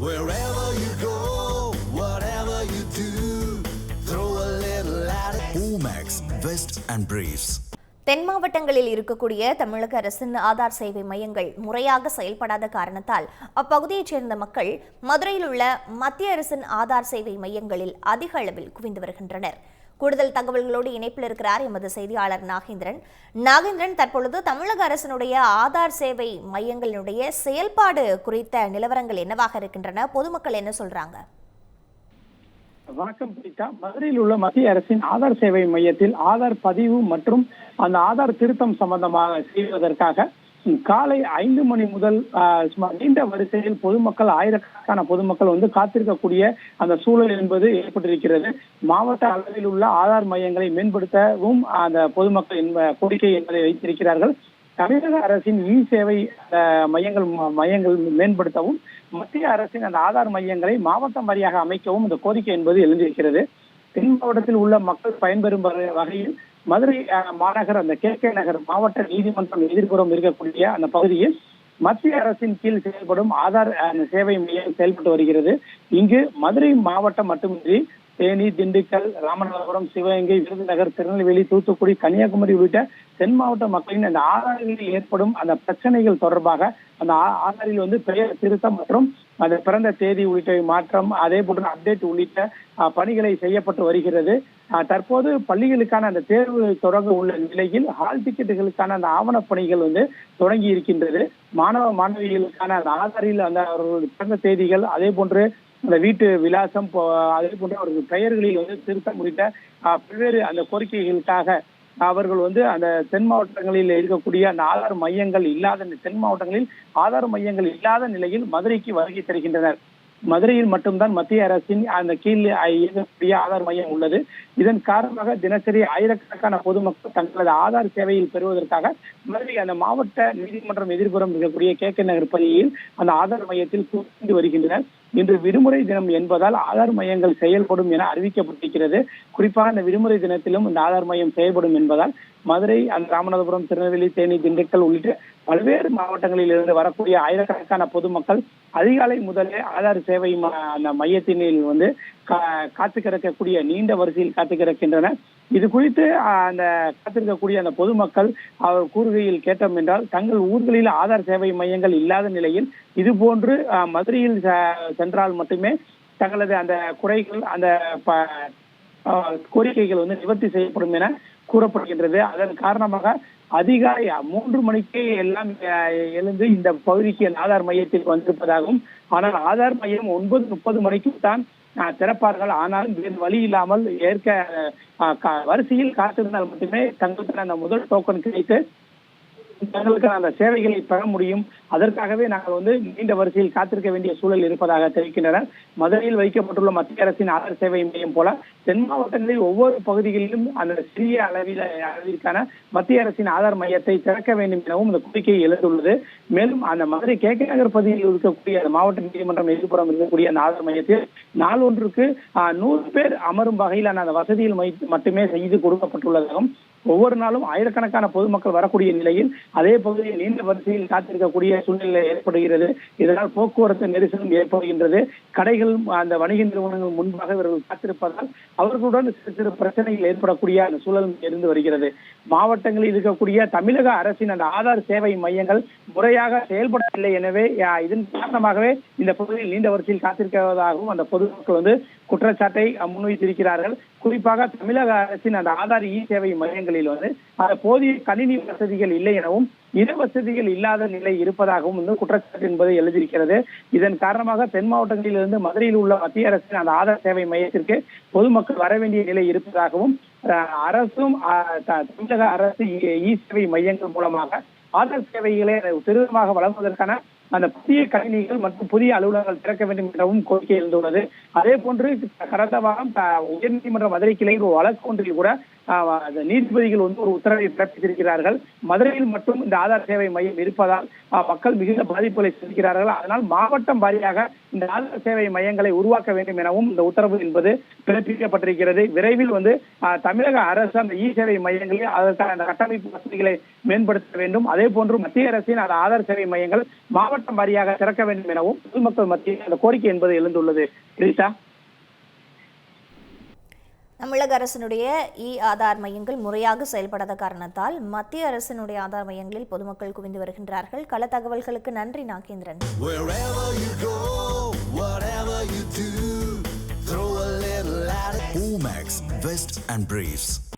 Wherever you go, whatever you do, throw a little at it. Omax, Vest and Briefs. தென் மாவட்டங்களில் இருக்கக்கூடிய தமிழக அரசின் ஆதார் சேவை மையங்கள் முறையாக செயல்படாத காரணத்தால் அப்பகுதியைச் சேர்ந்த மக்கள் மதுரையில் உள்ள மத்திய அரசின் ஆதார் சேவை மையங்களில் அதிக அளவில் குவிந்து வருகின்றனர் கூடுதல் தகவல்களோடு இணைப்பில் இருக்கிறார் எமது செய்தியாளர் நாகேந்திரன். நாகேந்திரன் தற்பொழுது தமிழக அரசினுடைய ஆதார் சேவை மையங்களினுடைய செயல்பாடு குறித்த நிலவரங்கள் என்னவாக இருக்கின்றன? பொதுமக்கள் என்ன சொல்றாங்க? வணக்கம் பிரீதா மதுரையில் உள்ள மத்திய அரசின் ஆதார் சேவை மையத்தில் ஆதார் பதிவு மற்றும் அந்த ஆதார் திருத்தம் சம்பந்தமாக செய்வதற்காக காலை ஐந்து மணி முதல் சுமார் நீண்ட வரிசையில் பொதுமக்கள் ஆயிரக்கணக்கான பொதுமக்கள் வந்து காத்திருக்கக்கூடிய அந்த சூழல் என்பது ஏற்பட்டிருக்கிறது. மாவட்ட அளவில் உள்ள ஆதார் மையங்களை மேம்படுத்தவும் அந்த பொதுமக்கள் என்ப- கோரிக்கை என்பதை வைத்திருக்கிறார்கள். தமிழக அரசின் இ சேவை மையங்கள் மையங்கள் மேம்படுத்தவும் மத்திய அரசின் அந்த ஆதார் மையங்களை மாவட்டம் வாரியாக அமைக்கவும் இந்த கோரிக்கை என்பது எழுந்திருக்கிறது. தென் மாவட்டத்தில் உள்ள மக்கள் பயன்பெறும் வகை- வகையில் மதுரை மாநகர் அந்த கே கே நகர் மாவட்ட நீதிமன்றம் எதிர்ப்புறம் இருக்கக்கூடிய அந்த பகுதியில் மத்திய அரசின் கீழ் செயல்படும் ஆதார் சேவை மையம் செயல்பட்டு வருகிறது. இங்கு மதுரை மாவட்டம் மட்டுமின்றி தேனி திண்டுக்கல் ராமநாதபுரம் சிவகங்கை விருதுநகர் திருநெல்வேலி தூத்துக்குடி கன்னியாகுமரி உள்ளிட்ட தென் மாவட்ட மக்களின் அந்த ஆதாரங்களில் ஏற்படும் அந்த பிரச்சனைகள் தொடர்பாக அந்த ஆதாரில் வந்து பெயர் திருத்தம் மற்றும் அந்த பிறந்த தேதி உள்ளிட்ட மாற்றம் அதே போன்ற அப்டேட் உள்ளிட்ட பணிகளை செய்யப்பட்டு வருகிறது. தற்போது பள்ளிகளுக்கான அந்த தேர்வு தொடங்க உள்ள நிலையில் ஹால் டிக்கெட்டுகளுக்கான அந்த ஆவணப் பணிகள் வந்து தொடங்கி இருக்கின்றது. மாணவ மாணவிகளுக்கான அந்த ஆதாரில் அந்த அவர்களுடைய பிறந்த தேதிகள் அதே போன்று அந்த வீட்டு விலாசம் போ- அதே போன்ற அவர்கள் பெயர்களில் வந்து திருத்தம் உள்ளிட்ட பல்வேறு அந்த கோரிக்கைகளுக்காக அவர்கள் வந்து அந்த தென் மாவட்டங்களில் இருக்கக்கூடிய அந்த ஆதார் மையங்கள் இல்லாத தென் மாவட்டங்களில் ஆதார் மையங்கள் இல்லாத நிலையில் மதுரைக்கு வருகை தருகின்றனர். மதுரையில் மட்டும்தான் மத்திய அரசின் அந்த கீழ் இயங்கக்கூடிய ஆதார் மையம் உள்ளது. இதன் காரணமாக தினசரி ஆயிரக்கணக்கான பொதுமக்கள் தங்களது ஆதார் சேவையில் பெறுவதற்காக மதுரை அந்த மாவட்ட நீதிமன்றம் எதிர்புறம் இருக்கக்கூடிய கே கே நகர் பகுதியில் அந்த ஆதார் மையத்தில் குவிந்து வருகின்றனர். இன்று விடுமுறை தினம் என்பதால் ஆதார் மையங்கள் செயல்படும் என அறிவிக்கப்பட்டிருக்கிறது. குறிப்பாக இந்த விடுமுறை தினத்திலும் இந்த ஆதார் மையம் செயல்படும் என்பதால் மதுரை அந்த ராமநாதபுரம் திருநெல்வேலி தேனி திண்டுக்கல் உள்ளிட்ட பல்வேறு மாவட்டங்களில் இருந்து வரக்கூடிய ஆயிரக்கணக்கான பொதுமக்கள் அதிகாலை முதலே ஆதார் சேவை அந்த மையத்தினில் வந்து கா- காத்து கிடக்கக்கூடிய நீண்ட வரிசையில் காத்து கிடக்கின்றன இது குறித்து அந்த காத்திருக்கக்கூடிய அந்த பொதுமக்கள் அவர் கூறுகையில் கேட்டோம் என்றால் தங்கள் ஊர்களில் ஆதார் சேவை மையங்கள் இல்லாத நிலையில் இது போன்று மதுரையில் சென்றால் மட்டுமே தங்களது அந்த குறைகள் அந்த கோரிக்கைகள் வந்து நிவர்த்தி செய்யப்படும் என கூறப்படுகின்றது. அதன் காரணமாக அதிகாலை மூன்று மணிக்கே எல்லாம் எழுந்து இந்த பகுதிக்கு ஆதார் மையத்திற்கு வந்திருப்பதாகவும் ஆனால் ஆதார் மையம் ஒன்பது முப்பது மணிக்கு தான் திறப்பார்கள். ஆனாலும் வேறு வழி இல்லாமல் ஏற்க அஹ், கா- வரிசையில் காத்திருந்தால் மட்டுமே தங்களுக்கு அந்த முதல் டோக்கன் கிடைத்து தங்களுக்கான அந்த சேவைகளை பெற முடியும். அதற்காகவே நாங்கள் வந்து நீண்ட வரிசையில் காத்திருக்க வேண்டிய சூழல் இருப்பதாக தெரிவிக்கின்றனர். மதுரையில் வைக்கப்பட்டுள்ள மத்திய அரசின் ஆதார் சேவை மையம் போல தென் மாவட்டங்களில் ஒவ்வொரு பகுதிகளிலும் அந்த சிறிய அளவில் அளவிற்கான மத்திய அரசின் ஆதார் மையத்தை திறக்க வேண்டும் எனவும் இந்த கோரிக்கை எழுந்துள்ளது. மேலும் அந்த மதுரை கே கே நகர் பகுதியில் இருக்கக்கூடிய அந்த மாவட்ட நீதிமன்றம் எதிர்ப்புறம் இருக்கக்கூடிய அந்த ஆதார் மையத்தில் நாளொன்றுக்கு ஆஹ், நூறு பேர் அமரும் வகையிலான அந்த வசதியில் மட்டுமே செய்து கொடுக்கப்பட்டுள்ளதாகவும் ஒவ்வொரு நாளும் ஆயிரக்கணக்கான பொதுமக்கள் வரக்கூடிய நிலையில் அதே பகுதியில் நீண்ட வரிசையில் காத்திருக்கக்கூடிய சூழ்நிலை ஏற்படுகிறது. இதனால் போக்குவரத்து நெரிசலும் ஏற்படுகின்றது. கடைகள் அந்த வணிக நிறுவனங்கள் முன்பாக இவர்கள் காத்திருப்பதால் அவர்களுடன் சிறு சிறு பிரச்சனைகள் ஏற்படக்கூடிய அந்த சூழல் இருந்து வருகிறது. மாவட்டங்களில் இருக்கக்கூடிய தமிழக அரசின் அந்த ஆதார் சேவை மையங்கள் முறையாக செயல்படவில்லை எனவே இதன் காரணமாகவே இந்த பகுதியில் நீண்ட வரிசையில் காத்திருக்கிறதாகவும் அந்த பொதுமக்கள் வந்து குற்றச்சாட்டை முன்வைத்திருக்கிறார்கள் குறிப்பாக தமிழக அரசின் அந்த ஆதார் இ சேவை மையங்களில் வந்து அந்த போதிய கணினி வசதிகள் இல்லை எனவும் இட வசதிகள் இல்லாத நிலை இருப்பதாகவும் வந்து குற்றச்சாட்டு என்பது எழுதியிருக்கிறது இதன் காரணமாக தென் மாவட்டங்களிலிருந்து மதுரையில் உள்ள மத்திய அரசின் அந்த ஆதார் சேவை மையத்திற்கு பொதுமக்கள் வர வேண்டிய நிலை இருப்பதாகவும் அரசும் அஹ், தமிழக அரசு இ சேவை மையங்கள் மூலமாக ஆதார் சேவைகளை துரிதமாக வழங்குவதற்கான அந்த புதிய கணினிகள் மற்றும் புதிய அலுவலகங்கள் திறக்க வேண்டும் எனவும் கோரிக்கை எழுந்துள்ளது. அதே போன்று கடந்த வாரம் உயர்நீதிமன்ற மதுரை கிளை வழக்கு ஒன்றில் கூட நீதிபதிகள் வந்து ஒரு உத்தரவை பிறப்பித்திருக்கிறார்கள். மதுரையில் மட்டும் இந்த ஆதார் சேவை மையம் இருப்பதால் மக்கள் மிகுந்த பாதிப்புகளை சந்திக்கிறார்கள். அதனால் மாவட்டம் வாரியாக இந்த ஆதார் சேவை மையங்களை உருவாக்க வேண்டும் எனவும் இந்த உத்தரவு என்பது பிறப்பிக்கப்பட்டிருக்கிறது. விரைவில் வந்து ஆஹ், தமிழக அரசு அந்த இ சேவை மையங்களில் அதற்கான அந்த கட்டமைப்பு வசதிகளை மேம்படுத்த வேண்டும். அதே போன்று மத்திய அரசின் அந்த ஆதார் சேவை மையங்கள் மாவட்டம் வாரியாக திறக்க வேண்டும் எனவும் பொதுமக்கள் மத்தியில் அந்த கோரிக்கை என்பது எழுந்துள்ளது. ரீட்டா தமிழக அரசினுடைய இ ஆதார் மையங்கள் முறையாக செயல்படாத காரணத்தால் மத்திய அரசினுடைய ஆதார் மையங்களில் பொதுமக்கள் குவிந்து வருகின்றார்கள் கள தகவல்களுக்கு நன்றி Nagendran. Omax, Vest and Briefs.